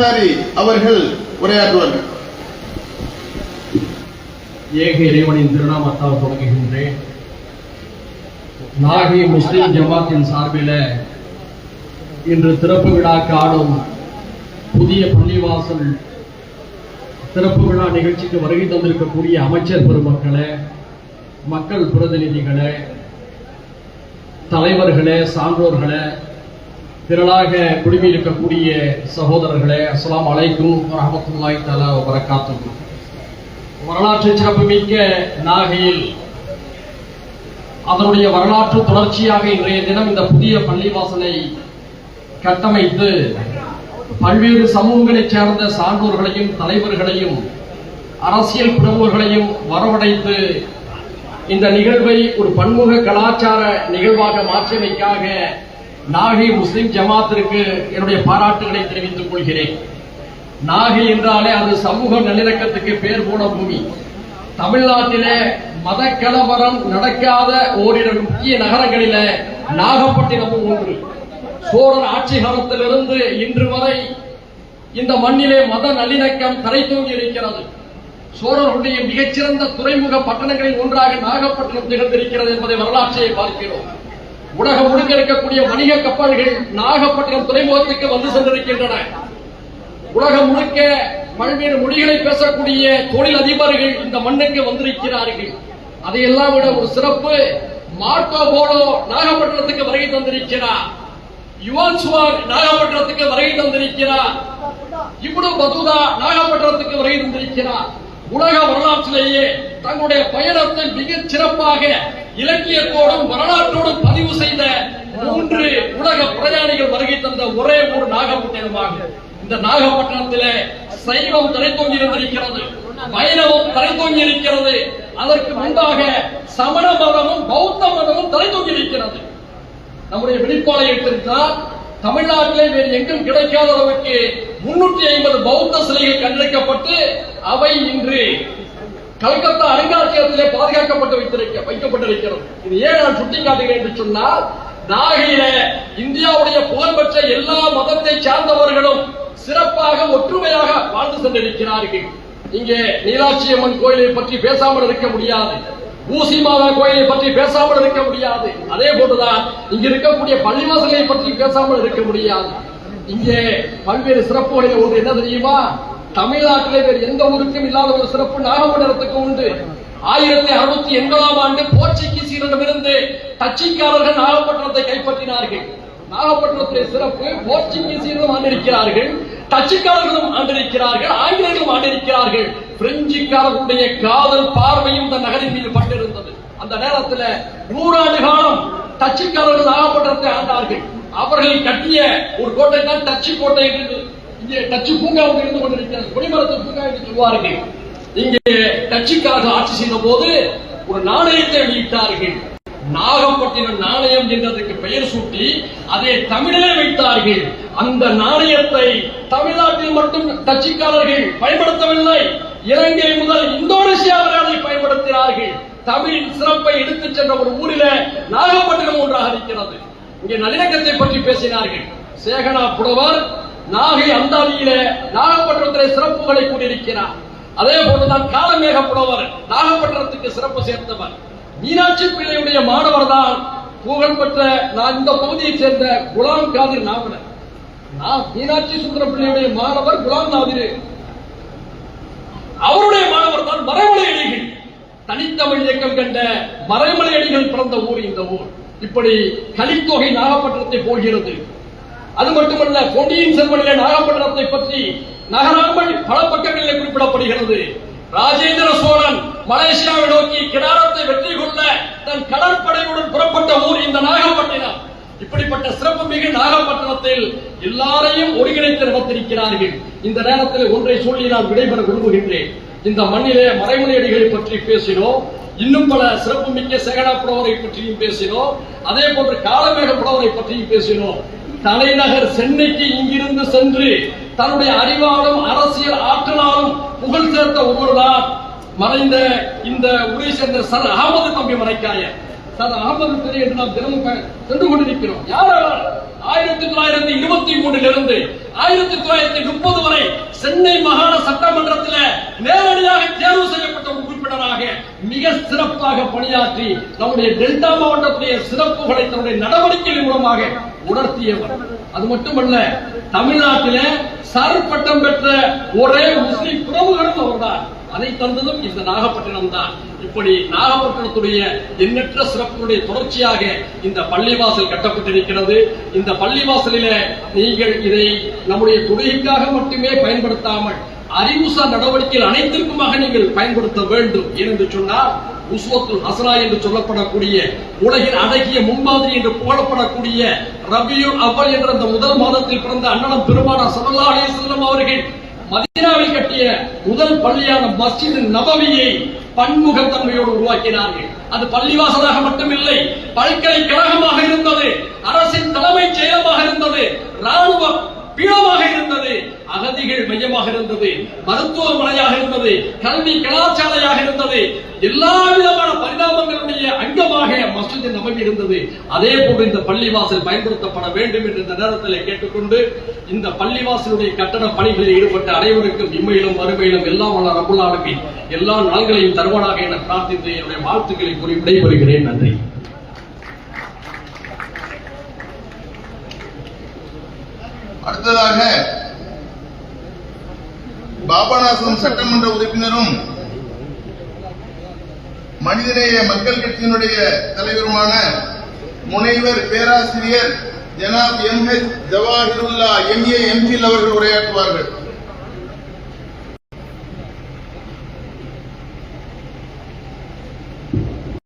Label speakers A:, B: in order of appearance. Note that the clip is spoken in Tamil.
A: அன்சாரி அவர்கள் உரையாற்றுவார்கள்.
B: ஏக இறைவனின் திருநாமத்தால் தொடங்குகின்றேன் நாகை முஸ்லிம் ஜமாத்தின் சார்பில் இன்று திறப்பு விழா காணும் புதிய பள்ளிவாசல் திறப்பு விழா நிகழ்ச்சிக்கு வருகை தந்திருக்கக்கூடிய அமைச்சர் பெருமக்களே மக்கள் பிரதிநிதிகளை தலைவர்களே சான்றோர்களே திரளாக குடிமையிருக்கக்கூடிய சகோதரர்களே அஸ்லாம் அலைக்கும் வரஹ்மத்துல்லாஹி தஆலா வ வரலாற்று சிறப்புமிக்க நாகையில் அதனுடைய வரலாற்று தொடர்ச்சியாக இன்றைய தினம் இந்த புதிய பள்ளிவாசலை கட்டமைத்து பல்வேறு சமூகங்களைச் சேர்ந்த சான்றோர்களையும் தலைவர்களையும் அரசியல் பிரமுகர்களையும் வரவழைத்து இந்த நிகழ்வை ஒரு பன்முக கலாச்சார நிகழ்வாக மாற்றியமைக்காக நாகை முஸ்லிம் ஜமாத்திற்கு என்னுடைய பாராட்டுகளை தெரிவித்துக் கொள்கிறேன். நாகை என்றாலே அது சமூக நல்லிணக்கத்துக்கு பேர் போன பூமி. தமிழ்நாட்டிலே மத கலவரம் நடக்காத ஓரிரு முக்கிய நகரங்களில நாகப்பட்டினமும் ஒன்று. சோழர் ஆட்சி காலத்திலிருந்து இன்று வரை இந்த மண்ணிலே மத நல்லிணக்கம் தரை தூங்கி இருக்கிறது. சோழர்களுடைய மிகச்சிறந்த துறைமுக பட்டணங்களில் ஒன்றாக நாகப்பட்டினம் திகழ்ந்திருக்கிறது என்பதை வரலாற்றையை பார்க்கிறோம். உலகம் முழுக்க இருக்கக்கூடிய வணிக கப்பல்கள் நாகப்பட்டினம் துறைமுகத்துக்கு வந்து சென்றிருக்கின்றன. உலகம் முழுக்க பல்வேறு மொழிகளை பேசக்கூடிய தொழில் அதிபர்கள் இந்த மண்ணுக்கு வந்திருக்கிறார்கள். அதையெல்லாம் விட ஒரு சிறப்பு மார்க்கோ போலோ நாகப்பட்டினத்துக்கு வருகை தந்திருக்கிறார். யுவான் சுவாங் நாகப்பட்டினத்துக்கு வருகை தந்திருக்கிறார். இவ்வளவு பதுதா நாகப்பட்டினத்துக்கு வருகை தந்திருக்கிறார். உலக வரலாற்றிலேயே தங்களுடைய பயணத்தை மிகச் சிறப்பாக இலக்கியத்தோடும் வரலாற்றோடும் பதிவு செய்த மூன்று உலக பிரயாணிகள் வருகை தந்த ஒரே ஊர் நாகப்பட்டினமாக. இந்த நாகப்பட்டினத்திலே சைவம் தலைத்தோங்கி இருந்திருக்கிறது வைணவம் தலைத்தோங்கி இருக்கிறது. அதற்கு முன்பாக சமண மதமும் பௌத்த மதமும் தலைத்தோங்கி இருக்கிறது நம்முடைய வெளிப்பாளை எடுத்திருந்தால் தமிழ்நாட்டிலே வேறு எங்கும் கிடைக்காத அளவுக்கு முன்னூற்றி ஐம்பது பௌத்த சிலைகள் கண்டெடுக்கப்பட்டு அவை இன்று கல்கத்தா அருங்காட்சியகத்திலே பாதுகாக்கப்பட்டு வைத்திருக்க வைக்கப்பட்டிருக்கிறது. இது ஏன் நான் சுட்டிக்காட்டுகிறேன் என்று சொன்னால் நாகையில இந்தியாவுடைய புகழ்பெற்ற எல்லா மதத்தை சார்ந்தவர்களும் சிறப்பாக ஒற்றுமையாக வாழ்ந்து சென்றிருக்கிறார்கள். இங்கே மீனாட்சி அம்மன் கோயிலை பற்றி பேசாமல் இருக்க முடியாது. ஊசி மாதா கோயிலை பற்றி பேசாமல் இருக்க முடியாது. அதே போன்றுதான் இங்க இருக்கக்கூடிய பள்ளிவாசலை பற்றி பேசாமல் இருக்க முடியாது. இங்கே பல்வேறு சிறப்புகளில் ஒன்று என்ன தெரியுமா? தமிழ்நாட்டிலே வேறு எந்த ஊருக்கும் இல்லாத ஒரு சிறப்பு நாகமண்டலத்துக்கு உண்டு. ஆயிரத்தி அறுநூத்தி எண்பதாம் ஆண்டு போர்ச்சுகீசியரிடமிருந்து டச்சுக்காரர்கள் நாகப்பட்டினத்தை கைப்பற்றினார்கள். நாகப்பட்டினத்தை சிறப்பு போர்ச்சுகீசியர்களும் ஆண்டிருக்கிறார்கள். டச்சுக்காரர்களும் ஆண்டிருக்கிறார்கள். ஆங்கிலேயர்களும் ஆண்டிருக்கிறார்கள். பிரெஞ்சுக்காரர்களுடைய காதல் பார்வையும் இந்த நகரின் மீது பட்டிருந்தது. அந்த நேரத்தில் நூறாண்டு காலம் டச்சுக்காரர்கள் நாகப்பட்டினத்தை ஆண்டார்கள். அவர்கள் கட்டிய ஒரு கோட்டை தான் டச்சு கோட்டை என்று இங்கே டச்சு பூங்காவுக்கு இருந்து கொண்டிருக்கிறது. கொடிமரத்து பூங்கா என்று சொல்வார்கள். இங்கே டச்சுக்காக ஆட்சி செய்த போது ஒரு நாணயத்தை வெளியிட்டார்கள். நாகப்பட்டினம் நாணயம் என்றதற்கு பெயர் சூட்டி அதை தமிழிலே வைத்தார்கள். அந்த நாணயத்தை தமிழ்நாட்டில் மட்டும் டச்சுக்காரர்கள் பயன்படுத்தவில்லை. இலங்கை முதல் இந்தோனேசியா வரை அதை பயன்படுத்தினார்கள். தமிழின் சிறப்பை எடுத்துச் சென்ற ஒரு ஊரில நாகப்பட்டினம் ஒன்றாக இருக்கிறது. இங்கே நல்லிணக்கத்தை பற்றி பேசினார்கள். சேகனா புடவர் நாகை அந்தாதியில நாகப்பட்டினத்திலே சிறப்புகளை கூறியிருக்கிறார் அதே போன்றுதான் காலமேக புலவர் நாகப்பட்டினத்துக்கு சிறப்பு சேர்ந்தவர் மீனாட்சி பிள்ளையுடைய மாணவர் தான் புகழ்பெற்ற நான் இந்த பகுதியைச் சேர்ந்த குலாம் காதிர் நாவலர். நான் மீனாட்சி சுந்தர பிள்ளையுடைய மாணவர் குலாம் நாதிர் அவருடைய மாணவர் தான் மறைமலை அடிகள். தனித்தமிழ் இயக்கம் கண்ட மறைமலை அடிகள் பிறந்த ஊர் இந்த ஊர். இப்படி கலித்தொகை நாகப்பட்டினத்தை போகிறது. அது மட்டுமல்ல பொன்னியின் செல்வனிலே நாகப்பட்டினத்தை பற்றி நகராமல் பல பக்கங்களிலே குறிப்பிடப்படுகிறது. ராஜேந்திர சோழன் மலேசியாவை நோக்கி கிடாரத்தை வெற்றி கொள்ள தன் கடற்படையுடன் புறப்பட்ட ஊர் இந்த நாகப்பட்டினம். இப்படிப்பட்ட சிறப்பு மிகு நாகப்பட்டினத்தில் எல்லாரையும் ஒருங்கிணைத்து நடத்திருக்கிறார்கள் இந்த நேரத்தில் ஒன்றை சொல்லி நான் விடைபெற விரும்புகின்றேன். இந்த மண்ணிலே மறைமலையடிகளை பற்றி பேசினோம். இன்னும் பல சிறப்பு மிக்க சேகடா புலவரை பற்றியும் பேசினோம். அதே போன்று காலமேக புலவரை பற்றியும் பேசினோம். தலைநகர் சென்னைக்கு இங்கிருந்து சென்று தன்னுடைய அறிவாலும் அரசியல் ஆற்றலாலும் புகழ் சேர்த்த ஒவ்வொருதான் மறைந்த இந்த உரை சேர்ந்த சர் அகமது தம்பி மறைக்காய. சர் அகமது பெரிய என்று நாம் தினமும் சென்று கொண்டிருக்கிறோம். யார் ஆயிரத்தி தொள்ளாயிரத்தி இருபத்தி மூணிலிருந்து ஆயிரத்தி தொள்ளாயிரத்தி முப்பது வரை சென்னை மாகாண சட்டமன்றத்தில் நேரடியாக தேர்வு செய்யப்பட்ட ஒரு உறுப்பினராக மிக சிறப்பாக பணியாற்றி நம்முடைய டெல்டா மாவட்டத்துடைய சிறப்புகளை தன்னுடைய நடவடிக்கைகள் மூலமாக உணர்த்தியவர். அது மட்டுமல்ல தமிழ்நாட்டில சர் பட்டம் பெற்ற ஒரே முஸ்லிம் பிரமுகரும் அவர்தான். அதை தந்ததும் இந்த நாகப்பட்டினம் தான் இப்படி நாகப்பட்டினத்துடைய எண்ணற்ற சிறப்புகளுடைய தொடர்ச்சியாக இந்த பள்ளிவாசல் கட்டப்பட்டிருக்கிறது. இந்த பள்ளிவாசலில நீங்கள் இதை நம்முடைய தொழுகைக்காக மட்டுமே பயன்படுத்தாமல் அறிவுசார் நடவடிக்கைகள் அனைத்திற்குமாக நீங்கள் பயன்படுத்த வேண்டும் ஏனென்று சொன்னால் உஸ்வத்துல் ஹசனா என்று சொல்லப்படக்கூடிய உலகின் அடகிய முன்மாதிரி என்று புகழப்படக்கூடிய ரபியுல் அவல் என்ற அந்த முதல் மாதத்தில் பிறந்த அண்ணனம் பெருமானா ஸல்லல்லாஹு அலைஹி அவர்கள் மதினாவில் கட்டிய முதல் பள்ளியான மஸ்ஜித் நபவியை பன்முகத்தன்மையோடு உருவாக்கினார்கள். அது பள்ளிவாசலாக மட்டுமில்லை பல்கலைக்கழகமாக இருந்தது அரசின் தலைமைச் செயலமாக இருந்தது ராணுவ பீடமாக இருந்தது அகதிகள் மையமாக இருந்தது மருத்துவமனையாக இருந்தது கல்வி கலாச்சாலையாக இருந்தது எல்லா விதமான பரிணாமங்களுடைய அங்கமாக மஸ்ஜித் நபவி இருந்தது. அதே போன்று இந்த பள்ளிவாசல் பயன்படுத்தப்பட வேண்டும் என்று இந்த நேரத்தில் கேட்டுக்கொண்டு இந்த பள்ளிவாசலுடைய கட்டட பணிகளில் ஈடுபட்ட அனைவருக்கும் இம்மையிலும் மறுமையிலும் எல்லாம் வல்ல ரபுல் எல்லா நாள்களையும் தருவானாக என பிரார்த்தித்து என்னுடைய வாழ்த்துக்களை கூறி விடைபெறுகிறேன். நன்றி.
A: அடுத்ததாக பாபநாசம் சட்டமன்ற உறுப்பினரும் மனிதநேய மக்கள் கட்சியினுடைய தலைவருமான முனைவர் பேராசிரியர் ஜனாப் M H Jawahirullah MA MPhil அவர்கள் உரையாற்றுவார்கள்.